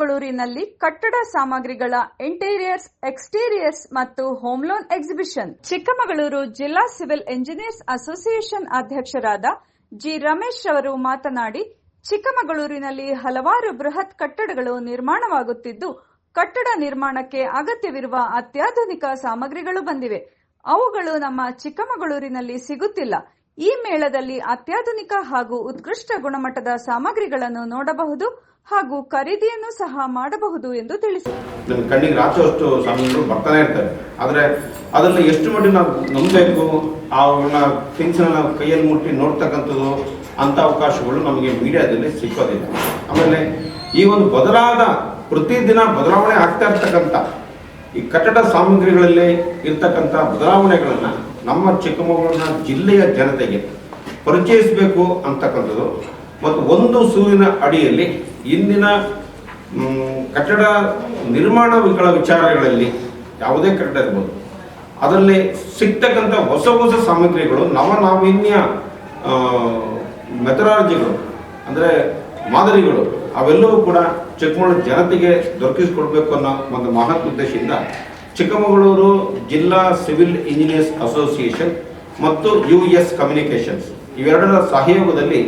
ಚಿಕ್ಕಮಗಳೂರಿನಲ್ಲಿ ಕಟ್ಟಡ ಸಾಮಗ್ರಿಗಳ ಇಂಟೀರಿಯರ್ಸ್, ಎಕ್ಸ್ಟೀರಿಯರ್ಸ್ ಮತ್ತು ಹೋಮ್ ಲೋನ್ ಎಕ್ಸಿಬಿಷನ್. ಚಿಕ್ಕಮಗಳೂರು ಜಿಲ್ಲಾ ಸಿವಿಲ್ ಎಂಜಿನಿಯರ್ಸ್ ಅಸೋಸಿಯೇಷನ್ ಅಧ್ಯಕ್ಷರಾದ ಜಿ ರಮೇಶ್ ಅವರು ಮಾತನಾಡಿ, ಚಿಕ್ಕಮಗಳೂರಿನಲ್ಲಿ ಹಲವಾರು ಬೃಹತ್ ಕಟ್ಟಡಗಳು ನಿರ್ಮಾಣವಾಗುತ್ತಿದ್ದು, ಕಟ್ಟಡ ನಿರ್ಮಾಣಕ್ಕೆ ಅಗತ್ಯವಿರುವ ಅತ್ಯಾಧುನಿಕ ಸಾಮಗ್ರಿಗಳು ಬಂದಿವೆ. ಅವುಗಳು ನಮ್ಮ ಚಿಕ್ಕಮಗಳೂರಿನಲ್ಲಿ ಸಿಗುತ್ತಿಲ್ಲ. ಈ ಮೇಳದಲ್ಲಿ ಅತ್ಯಾಧುನಿಕ ಹಾಗೂ ಉತ್ಕೃಷ್ಟ ಗುಣಮಟ್ಟದ ಸಾಮಗ್ರಿಗಳನ್ನು ನೋಡಬಹುದು ಹಾಗೂ ಖರೀದಿಯನ್ನು ಸಹ ಮಾಡಬಹುದು ಎಂದು ತಿಳಿಸಿದರು ನಮ್ಮ ಕಣ್ಣಿಗೆ ರಾಚುವಷ್ಟು ಸಾಮಗ್ರಿಗಳು ಬರ್ತಾನೆ ಇರ್ತವೆ. ಆದರೆ ಅದನ್ನ ಎಷ್ಟು ಮಟ್ಟಿಗೆ ನಾವು ನಂಬಬೇಕು? ಅವ್ರನ್ನ ಥಿಂಗ್ಸ್ನ ನಾವು ಕೈಯಲ್ಲಿ ಮುಟ್ಟಿ ನೋಡ್ತಕ್ಕಂಥದ್ದು ಅಂಥ ಅವಕಾಶಗಳು ನಮಗೆ ಮೀಡಿಯಾದಲ್ಲಿ ಸಿಕ್ಕೋದಿಲ್ಲ. ಆಮೇಲೆ ಈ ಒಂದು ಬದಲಾದ ಪ್ರತಿದಿನ ಬದಲಾವಣೆ ಆಗ್ತಾ ಇರ್ತಕ್ಕಂಥ ಈ ಕಟ್ಟಡ ಸಾಮಗ್ರಿಗಳಲ್ಲಿ ಇರ್ತಕ್ಕಂಥ ಬದಲಾವಣೆಗಳನ್ನು ನಮ್ಮ ಚಿಕ್ಕಮಗಳೂರಿನ ಜಿಲ್ಲೆಯ ಜನತೆಗೆ ಪರಿಚಯಿಸಬೇಕು ಅಂತಕ್ಕಂಥದ್ದು. ಮತ್ತು ಒಂದು ಸೂರಿನ ಅಡಿಯಲ್ಲಿ ಇಂದಿನ ಕಟ್ಟಡ ನಿರ್ಮಾಣಗಳ ವಿಚಾರಗಳಲ್ಲಿ ಯಾವುದೇ ಕಟ್ಟಡ ಇರ್ಬೋದು. ಅದರಲ್ಲಿ ಸಿಗ್ತಕ್ಕಂಥ ಹೊಸ ಹೊಸ ಸಾಮಗ್ರಿಗಳು ನವನಾವೀನ್ಯ ಮೆಥಡಾಲಜಿಗಳು ಅಂದರೆ ಮಾದರಿಗಳು, ಅವೆಲ್ಲವೂ ಕೂಡ ಚಿಕ್ಕಮಗಳೂರು ಜನತೆಗೆ ದೊರಕಿಸಿಕೊಡ್ಬೇಕು ಅನ್ನೋ ಒಂದು ಮಹತ್ ಉದ್ದೇಶದಿಂದ ಚಿಕ್ಕಮಗಳೂರು ಜಿಲ್ಲಾ ಸಿವಿಲ್ ಇಂಜಿನಿಯರ್ಸ್ ಅಸೋಸಿಯೇಷನ್ ಮತ್ತು ಯು ಎಸ್ ಕಮ್ಯುನಿಕೇಷನ್ಸ್. ಇವೆರಡರ ಸಹಯೋಗದಲ್ಲಿ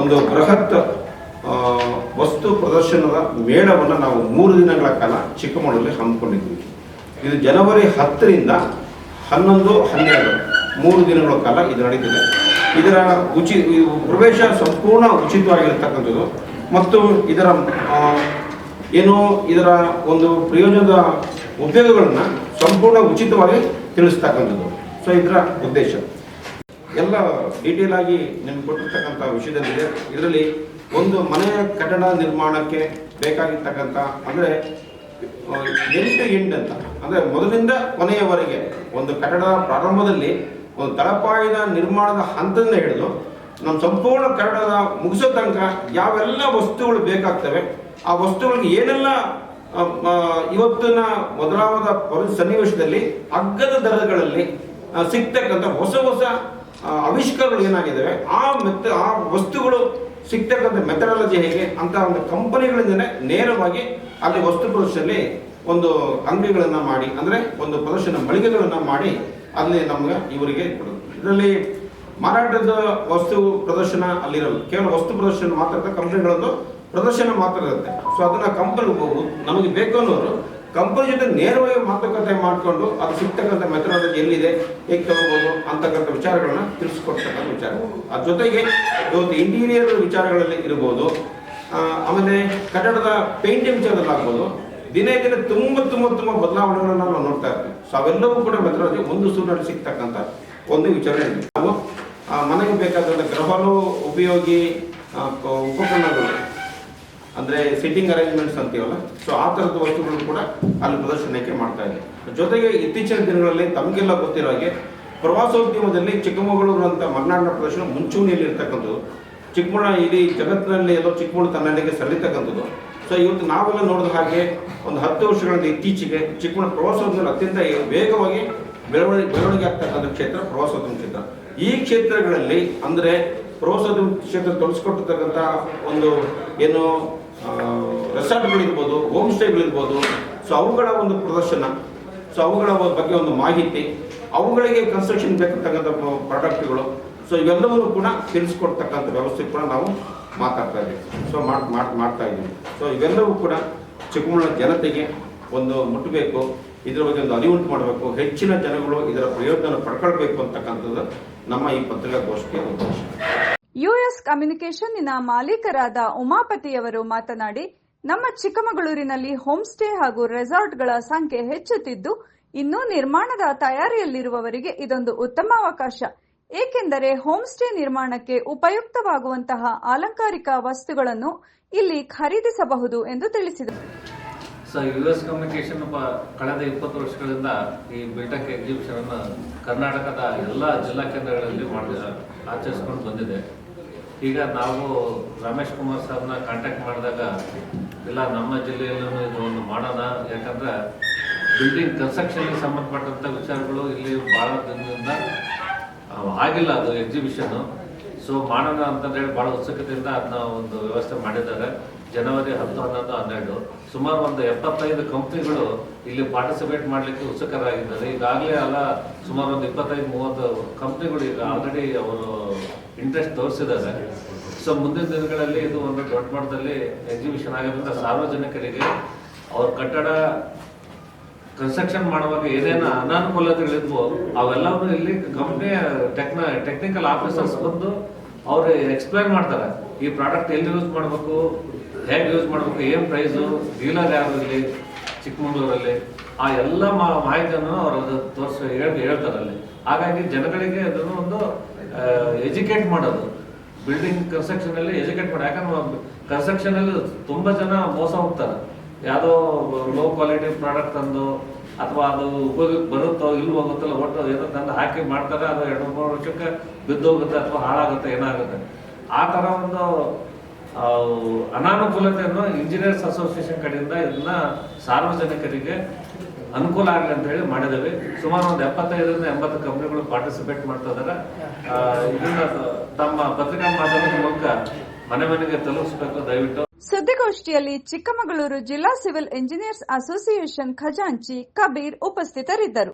ಒಂದು ಬೃಹತ್ ವಸ್ತು ಪ್ರದರ್ಶನದ ಮೇಳವನ್ನು ನಾವು ಮೂರು ದಿನಗಳ ಕಾಲ ಚಿಕ್ಕಮಗಳೂರಲ್ಲಿ ಹಮ್ಮಿಕೊಂಡಿದ್ವಿ. ಇದು ಜನವರಿ ಹತ್ತರಿಂದ ಹನ್ನೊಂದು, ಹನ್ನೆರಡು, ಮೂರು ದಿನಗಳ ಕಾಲ ಇದು ನಡೀತಿದೆ. ಇದರ ಉಚಿ ಪ್ರವೇಶ ಸಂಪೂರ್ಣ ಉಚಿತವಾಗಿರ್ತಕ್ಕಂಥದ್ದು. ಮತ್ತು ಇದರ ಏನು ಇದರ ಒಂದು ಪ್ರಯೋಜನದ ಉಪಯೋಗಗಳನ್ನು ಸಂಪೂರ್ಣ ಉಚಿತವಾಗಿ ತಿಳಿಸ್ತಕ್ಕಂಥದ್ದು. ಸೊ ಇದರ ಉದ್ದೇಶ. ಎಲ್ಲ ಡೀಟೇಲ್ ಆಗಿ ನಿಮ್ಗೆ ಕೊಟ್ಟಿರ್ತಕ್ಕಂಥ ವಿಷಯದಲ್ಲಿದೆ. ಇದರಲ್ಲಿ ಒಂದು ಮನೆಯ ಕಟ್ಟಡ ನಿರ್ಮಾಣಕ್ಕೆ ಬೇಕಾಗಿರ್ತಕ್ಕಂಥ, ಅಂದರೆ ಎಂಟು ಟು ಎಂಡ್ ಅಂತ, ಅಂದರೆ ಮೊದಲಿಂದ ಕೊನೆಯವರೆಗೆ ಒಂದು ಕಟ್ಟಡ ಪ್ರಾರಂಭದಲ್ಲಿ ಒಂದು ತಳಪಾಯದ ನಿರ್ಮಾಣದ ಹಂತದಿಂದ ಹಿಡಿದು, ನಮ್ಮ ಸಂಪೂರ್ಣ ಕಟ್ಟಡದ ಮುಗಿಸೋ ತನಕ ಯಾವೆಲ್ಲ ವಸ್ತುಗಳು ಬೇಕಾಗ್ತವೆ ಆ ವಸ್ತುಗಳಿಗೆ ಏನೆಲ್ಲ ಇವತ್ತಿನ ಮೊದಲಾದ ಪರಿ- ಸನ್ನಿವೇಶದಲ್ಲಿ ಅಗ್ಗದ ದರಗಳಲ್ಲಿ ಸಿಗ್ತಕ್ಕಂಥ ಹೊಸ ಹೊಸ ಆವಿಷ್ಕಾರಗಳು ಏನಾಗಿದ್ದಾವೆ, ಆ ಮೆತ್ತ ಆ ವಸ್ತುಗಳು ಸಿಗ್ತಕ್ಕಂಥ ಮೆಥಡಾಲಜಿ ಹೇಗೆ, ಅಂತ ಒಂದು ಕಂಪನಿಗಳಿಂದಲೇ ನೇರವಾಗಿ ಅಲ್ಲಿ ವಸ್ತು ಪ್ರದರ್ಶನಲ್ಲಿ ಒಂದು ಅಂಗಡಿಗಳನ್ನು ಮಾಡಿ, ಅಂದರೆ ಒಂದು ಪ್ರದರ್ಶನ ಮಳಿಗೆಗಳನ್ನು ಮಾಡಿ ಅಲ್ಲಿ ನಮ್ಗೆ ಇವರಿಗೆ ಇದರಲ್ಲಿ ಮಾರಾಟದ ವಸ್ತು ಪ್ರದರ್ಶನ ಅಲ್ಲಿರಲ್ಲ. ಕೇವಲ ವಸ್ತು ಪ್ರದರ್ಶನ ಮಾತ್ರ ಕಂಪನಿಗಳನ್ನು ಪ್ರದರ್ಶನ ಮಾತ್ರ ಇರುತ್ತೆ ಸೊ ಅದನ್ನ ಕಂಪನಿ ನಮಗೆ ಬೇಕು ಅನ್ನೋರು ಕಂಪನಿ ಜೊತೆ ನೇರವಾಗಿ ಮಾತುಕತೆ ಮಾಡಿಕೊಂಡು ಅದು ಸಿಗ್ತಕ್ಕಂಥ ಮೆಥಡಾಲಜಿ ಎಲ್ಲಿದೆ, ಹೇಗೆ ತಗೋಬಹುದು ಅಂತಕ್ಕಂಥ ವಿಚಾರಗಳನ್ನ ತಿಳಿಸ್ಕೊಡ್ತಕ್ಕಂಥ ವಿಚಾರ. ಅದ್ರ ಜೊತೆಗೆ ಇವತ್ತು ಇಂಟೀರಿಯರ್ ವಿಚಾರಗಳಲ್ಲಿ ಇರ್ಬೋದು ಆಮೇಲೆ ಕಟ್ಟಡದ ಪೇಂಟಿಂಗ್ ವಿಚಾರದಲ್ಲಿ ಆಗ್ಬೋದು. ದಿನೇ ದಿನ ತುಂಬ ತುಂಬ ತುಂಬ ಬದಲಾವಣೆಗಳನ್ನ ನಾವು ನೋಡ್ತಾ ಇರ್ತೀವಿ. ಸೊ ಅವೆಲ್ಲವೂ ಕೂಡ ಮೆಥಡಾಲಜಿ ಒಂದು ಸೂಟಲ್ಲಿ ಸಿಗ್ತಕ್ಕಂಥ ಒಂದು ವಿಚಾರ ನಾವು ಮನೆಗೆ ಬೇಕಾದಂಥ ಗೃಹಲು ಉಪಯೋಗಿ ಉಪಕರಣಗಳು ಅಂದರೆ ಸಿಟ್ಟಿಂಗ್ ಅರೇಂಜ್ಮೆಂಟ್ಸ್ ಅಂತೀವಲ್ಲ? ಸೊ ಆ ಥರದ ವಸ್ತುಗಳು ಕೂಡ ಅಲ್ಲಿ ಪ್ರದರ್ಶನಕ್ಕೆ ಮಾಡ್ತಾ ಇದೆ ಜೊತೆಗೆ ಇತ್ತೀಚಿನ ದಿನಗಳಲ್ಲಿ ತಮಗೆಲ್ಲ ಗೊತ್ತಿರೋ ಹಾಗೆ, ಪ್ರವಾಸೋದ್ಯಮದಲ್ಲಿ ಚಿಕ್ಕಮಗಳೂರು ಅಂತ ಮಲೆನಾಡಿನ ಪ್ರದರ್ಶನ ಮುಂಚೂಣಿಯಲ್ಲಿ ಇರ್ತಕ್ಕಂಥದ್ದು. ಚಿಕ್ಕಮಗಳೂರು ಇಡೀ ಜಗತ್ತಿನಲ್ಲಿ ಎಲ್ಲೋ ಚಿಕ್ಕಮಗಳೂರು ತನ್ನಡೆಗೆ ಸರಿತಕ್ಕಂಥದ್ದು ಸೊ ಇವತ್ತು ನಾವೆಲ್ಲ ನೋಡಿದ ಹಾಗೆ ಒಂದು ಹತ್ತು ವರ್ಷಗಳಿಂದ ಇತ್ತೀಚೆಗೆ ಚಿಕ್ಕಮಗಳೂರು ಪ್ರವಾಸೋದ್ಯಮ ಅತ್ಯಂತ ವೇಗವಾಗಿ ಬೆಳವಣಿಗೆ ಬೆಳವಣಿಗೆ ಆಗ್ತಕ್ಕಂಥ ಕ್ಷೇತ್ರ, ಪ್ರವಾಸೋದ್ಯಮ ಕ್ಷೇತ್ರ. ಈ ಕ್ಷೇತ್ರಗಳಲ್ಲಿ ಅಂದರೆ ಪ್ರವಾಸೋದ್ಯಮ ಕ್ಷೇತ್ರ ತೊಡಸ್ಕೊಟ್ಟಿರ್ತಕ್ಕಂಥ ಒಂದು ಏನು ರೆಸಾರ್ಟ್ಗಳಿರ್ಬೋದು ಹೋಮ್ ಸ್ಟೇಗಳಿರ್ಬೋದು ಸೊ ಅವುಗಳ ಒಂದು ಪ್ರದರ್ಶನ ಸೊ ಅವುಗಳ ಬಗ್ಗೆ ಒಂದು ಮಾಹಿತಿ, ಅವುಗಳಿಗೆ ಕನ್ಸ್ಟ್ರಕ್ಷನ್ ಬೇಕಂತಕ್ಕಂಥ ಪ್ರಾಡಕ್ಟ್ಗಳು ಸೊ ಇವೆಲ್ಲವನ್ನು ಕೂಡ ತಿಳಿಸ್ಕೊಡ್ತಕ್ಕಂಥ ವ್ಯವಸ್ಥೆ ಕೂಡ ನಾವು ಮಾತಾಡ್ತಾ ಇದ್ದೀವಿ. ಸೊ ಮಾಡಿ, ಮಾಡ್- ಮಾಡ್ತಾ ಇದ್ದೀವಿ. ಸೊ ಇವೆಲ್ಲವೂ ಕೂಡ ಚಿಕ್ಕಮಗಳೂರಿನ ಜನತೆಗೆ ಒಂದು ಮುಟ್ಟಬೇಕು, ಇದರ ಬಗ್ಗೆ ಒಂದು ಅರಿವುಂಟು ಮಾಡಬೇಕು, ಹೆಚ್ಚಿನ ಜನಗಳು ಇದರ ಪ್ರಯೋಜನ ಪಡ್ಕೊಳ್ಬೇಕು ಅಂತಕ್ಕಂಥದ್ದು ನಮ್ಮ ಈ ಪತ್ರಿಕಾಗೋಷ್ಠಿಯ ಉದ್ದೇಶ. ಯುಎಸ್ ಕಮ್ಯುನಿಕೇಶನ್ನಿನ ಮಾಲೀಕರಾದ ಉಮಾಪತಿಯವರು ಮಾತನಾಡಿ, ನಮ್ಮ ಚಿಕ್ಕಮಗಳೂರಿನಲ್ಲಿ ಹೋಮ್ ಸ್ಟೇ ಹಾಗೂ ರೆಸಾರ್ಟ್ಗಳ ಸಂಖ್ಯೆ ಹೆಚ್ಚುತ್ತಿದ್ದು, ಇನ್ನೂ ನಿರ್ಮಾಣದ ತಯಾರಿಯಲ್ಲಿರುವವರಿಗೆ ಇದೊಂದು ಉತ್ತಮ ಅವಕಾಶ. ಏಕೆಂದರೆ ಹೋಮ್ ಸ್ಟೇ ನಿರ್ಮಾಣಕ್ಕೆ ಉಪಯುಕ್ತವಾಗುವಂತಹ ಅಲಂಕಾರಿಕ ವಸ್ತುಗಳನ್ನು ಇಲ್ಲಿ ಖರೀದಿಸಬಹುದು ಎಂದು ತಿಳಿಸಿದರು. ಸೊ ಯು ಎಸ್ ಕಮ್ಯುನಿಕೇಶನ್ ಕಳೆದ ಇಪ್ಪತ್ತು ವರ್ಷಗಳಿಂದ ಈ ಬಿಲ್ಟೆಕ್ ಎಕ್ಸಿಬಿಷನ್ ಕರ್ನಾಟಕದ ಎಲ್ಲ ಜಿಲ್ಲಾ ಕೇಂದ್ರಗಳಲ್ಲಿ ಆಚರಿಸ್ಕೊಂಡು ಬಂದಿದೆ. ಈಗ ನಾವು ರಮೇಶ್ ಕುಮಾರ್ ಸರ್ನ ಕಾಂಟ್ಯಾಕ್ಟ್ ಮಾಡಿದಾಗ, ಇಲ್ಲ, ನಮ್ಮ ಜಿಲ್ಲೆಯಲ್ಲೂ ಇದು ಒಂದು ಮಾಡೋಣ, ಯಾಕಂದ್ರೆ ಬಿಲ್ಡಿಂಗ್ ಕನ್ಸ್ಟ್ರಕ್ಷನ್ಗೆ ಸಂಬಂಧಪಟ್ಟಂಥ ವಿಚಾರಗಳು ಇಲ್ಲಿ ಭಾಳ ದಿನದಿಂದ ಆಗಿಲ್ಲ ಅದು ಎಕ್ಸಿಬಿಷನ್ನು ಸೊ ಮಾಡೋಣ ಅಂತಂದೇಳಿ ಭಾಳ ಉತ್ಸುಕತೆಯಿಂದ ಅದನ್ನ ಒಂದು ವ್ಯವಸ್ಥೆ ಮಾಡಿದ್ದಾರೆ. ಜನವರಿ ಹತ್ತು, ಹನ್ನೊಂದು, ಹನ್ನೆರಡು. ಸುಮಾರು ಒಂದು ಎಪ್ಪತ್ತೈದು ಕಂಪ್ನಿಗಳು ಇಲ್ಲಿ ಪಾರ್ಟಿಸಿಪೇಟ್ ಮಾಡಲಿಕ್ಕೆ ಉತ್ಸುಕರಾಗಿದ್ದಾರೆ. ಈಗಾಗಲೇ ಅಲ್ಲ, ಸುಮಾರು ಒಂದು ಇಪ್ಪತ್ತೈದು, ಮೂವತ್ತು ಕಂಪ್ನಿಗಳು ಈಗ ಆಲ್ರೆಡಿ ಅವರು ಇಂಟ್ರೆಸ್ಟ್ ತೋರಿಸಿದ್ದಾರೆ. ಸೊ ಮುಂದಿನ ದಿನಗಳಲ್ಲಿ ಇದು ಒಂದು ದೊಡ್ಡ ಮಟ್ಟದಲ್ಲಿ ಎಕ್ಸಿಬಿಷನ್ ಆಗಿರುವಂಥ ಸಾರ್ವಜನಿಕರಿಗೆ ಅವ್ರ ಕಟ್ಟಡ ಕನ್ಸ್ಟ್ರಕ್ಷನ್ ಮಾಡುವಾಗ ಏನೇನು ಅನಾನುಕೂಲತೆಗಳಿದ್ವು ಅವೆಲ್ಲವೂ ಇಲ್ಲಿ ಕಂಪ್ನಿಯ ಟೆಕ್ನ ಟೆಕ್ನಿಕಲ್ ಆಫೀಸರ್ಸ್ ಬಂದು ಅವರು ಎಕ್ಸ್ಪ್ಲೈನ್ ಮಾಡ್ತಾರೆ. ಈ ಪ್ರಾಡಕ್ಟ್ ಎಲ್ಲಿ ಯೂಸ್ ಮಾಡಬೇಕು, ಹೇಗೆ ಯೂಸ್ ಮಾಡಬೇಕು, ಏನು ಪ್ರೈಸು ಡೀಲರ್ ಯಾರು ಇಲ್ಲಿ, ಚಿಕ್ಕಮಗಳೂರಲ್ಲಿ, ಆ ಎಲ್ಲ ಮಾಹಿತಿಯನ್ನು ಅವರು ತೋರಿಸಿ ಹೇಳ್, ಹೇಳ್ತಾರೆ ಅಲ್ಲಿ. ಹಾಗಾಗಿ ಜನಗಳಿಗೆ ಅದನ್ನು ಒಂದು ಎಜುಕೇಟ್ ಮಾಡೋದು. ಬಿಲ್ಡಿಂಗ್ ಕನ್ಸ್ಟ್ರಕ್ಷನ್ ಅಲ್ಲಿ ಎಜುಕೇಟ್ ಮಾಡಿ. ಯಾಕಂದ್ರೆ ಕನ್ಸ್ಟ್ರಕ್ಷನ್ ಅಲ್ಲಿ ತುಂಬಾ ಜನ ಮೋಸ ಹೋಗ್ತಾರೆ. ಯಾವುದೋ ಲೋ ಕ್ವಾಲಿಟಿ ಪ್ರಾಡಕ್ಟ್ ತಂದು ಅಥವಾ ಅದು ಉಪಯೋಗಕ್ಕೆ ಬರುತ್ತೋ ಇಲ್ಲಿ ಹೋಗುತ್ತಲ್ಲ ಒಟ್ಟು ಏನೋ ತಂದು ಹಾಕಿ ಮಾಡ್ತಾರೆ, ಅದು ಎರಡು ಮೂರು ವರ್ಷಕ್ಕೆ ಬಿದ್ದೋಗುತ್ತೆ ಅಥವಾ ಹಾಳಾಗುತ್ತೆ, ಏನಾಗುತ್ತೆ. ಆ ಥರ ಒಂದು ಅನಾನುಕೂಲತೆಯನ್ನು ಇಂಜಿನಿಯರ್ಸ್ ಅಸೋಸಿಯೇಷನ್ ಕಡೆಯಿಂದ ಇದನ್ನ ಸಾರ್ವಜನಿಕರಿಗೆ ಅನುಕೂಲ ಆಗಲಿ ಅಂತ ಹೇಳಿ ಮಾಡಿದ್ದೇವೆ. ಸುಮಾರು ಒಂದು ಎಪ್ಪತ್ತೈದರಿಂದ ಎಂಬತ್ತು ಕಂಪ್ನಿಗಳು ಪಾರ್ಟಿಸಿಪೇಟ್ ಮಾಡ್ತಾ ಇದಾರೆ. ಇದನ್ನ ತಮ್ಮ ಪತ್ರಿಕಾ ಮಾಧ್ಯಮದ ಮೂಲಕ ಮನೆ ಮನೆಗೆ ತಲುಪಿಸಬೇಕು ದಯವಿಟ್ಟು. ಸುದ್ದಿಗೋಷ್ಠಿಯಲ್ಲಿ ಚಿಕ್ಕಮಗಳೂರು ಜಿಲ್ಲಾ ಸಿವಿಲ್ ಇಂಜಿನಿಯರ್ಸ್ ಅಸೋಸಿಯೇಷನ್ ಖಜಾಂಚಿ ಕಬೀರ್ ಉಪಸ್ಥಿತರಿದ್ದರು.